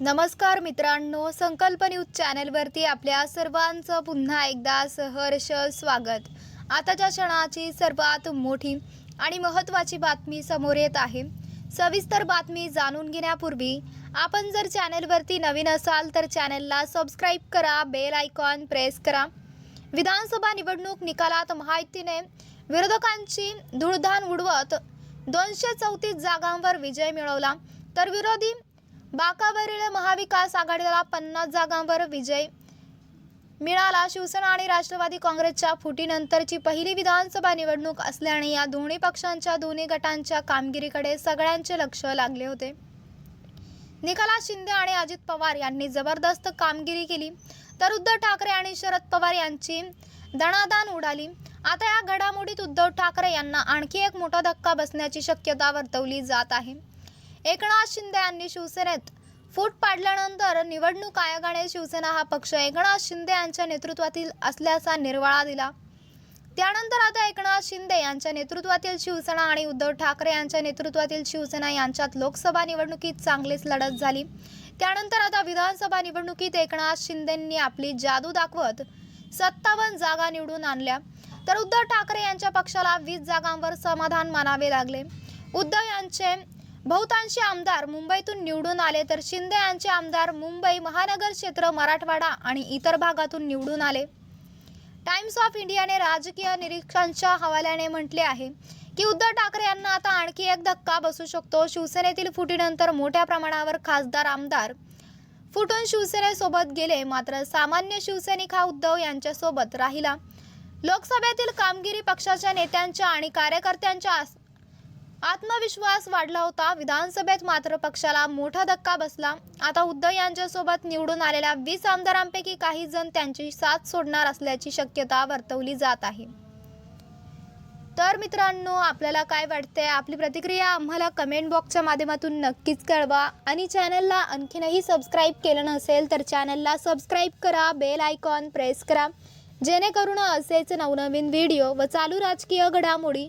नमस्कार मित्रांनो संकल्प न्यूज चॅनलवरती आपल्या सर्वांचं पुन्हा एकदा सहर्ष स्वागत. आताच्या क्षणाची सर्वात मोठी आणि महत्त्वाची बातमी समोर येत आहे. सविस्तर बातमी जाणून घेण्यापूर्वी आपण जर चॅनलवरती नवीन असाल तर चॅनलला सबस्क्राईब करा बेल आयकॉन प्रेस करा. विधानसभा निवडणूक निकालात माहितीने विरोधकांची धुळधान उडवत दोनशे चौतीस जागांवर विजय मिळवला. तर विरोधी बाकावरील महाविकास आघाडीला पन्नास जागांवर विजय मिळाला. शिवसेना आणि राष्ट्रवादी काँग्रेसच्या फुटीनंतरची पहिली विधानसभा निवडणूक असल्याने या दोन्ही पक्षांच्या दोन्ही गटांच्या कामगिरीकडे सगळ्यांचे लक्ष लागले होते. निकाला शिंदे आणि अजित पवार यांनी जबरदस्त कामगिरी केली. तर उद्धव ठाकरे आणि शरद पवार यांची दणादान उडाली. आता या घडामोडीत उद्धव ठाकरे यांना आणखी एक मोठा धक्का बसण्याची शक्यता वर्तवली जात आहे. एकनाथ शिंदे यांनी शिवसेनेत फूट पाडल्यानंतर निवडणूक आयोगाने शिवसेना हा पक्ष एकनाथ शिंदे यांच्या नेतृत्वातील असल्याचा निर्वाळा दिला. त्यानंतर आता एकनाथ शिंदे यांच्या नेतृत्वातील शिवसेना आणि उद्धव ठाकरे यांच्या नेतृत्वातील शिवसेना यांच्यात लोकसभा निवडणुकीत चांगलीच लढत झाली. त्यानंतर आता विधानसभा निवडणुकीत एकनाथ शिंदेंनी आपली जादू दाखवत सत्तावन्न जागा निवडून आणल्या. तर उद्धव ठाकरे यांच्या पक्षाला वीस जागांवर समाधान मानावे लागले. उद्धव यांचे बहुतांशी आमदार मुंबईतून निवडून आले तर शिंदे यांचे आमदार मुंबई महानगर क्षेत्र मराठवाडा आणि इतर भागातून निवडून आले. टाइम्स ऑफ इंडियाने राजकीय निरीक्षकांच्या हवाल्याने म्हटले आहे की उद्धव ठाकरे यांना आता आणखी एक धक्का बसू शकतो. शिवसेनेतील फुटीनंतर मोठ्या प्रमाणावर खासदार आमदार फुटून शिवसेनेसोबत गेले. मात्र सामान्य शिवसैनिक हा उद्धव यांच्यासोबत राहिला. लोकसभेतील कामगिरी पक्षाच्या नेत्यांच्या आणि कार्यकर्त्यांच्या आस- आत्मविश्वास वाढला होता. विधानसभेत मात्र पक्षाला मोठा धक्का बसला. आता उद्धव यांच्यासोबत निवडून आलेल्या वीस आमदारांपैकी काही जण त्यांची साथ सोडणार असल्याची शक्यता वर्तवली जात आहे. तर मित्रांनो आपल्याला काय वाटते आपली प्रतिक्रिया आम्हाला कमेंट बॉक्सच्या माध्यमातून नक्कीच कळवा. आणि चॅनलला आणखीनही सबस्क्राईब केलं नसेल तर चॅनलला सबस्क्राईब करा. बेल आयकॉन प्रेस करा. जेणेकरून असेच नवनवीन व्हिडिओ व चालू राजकीय घडामोडी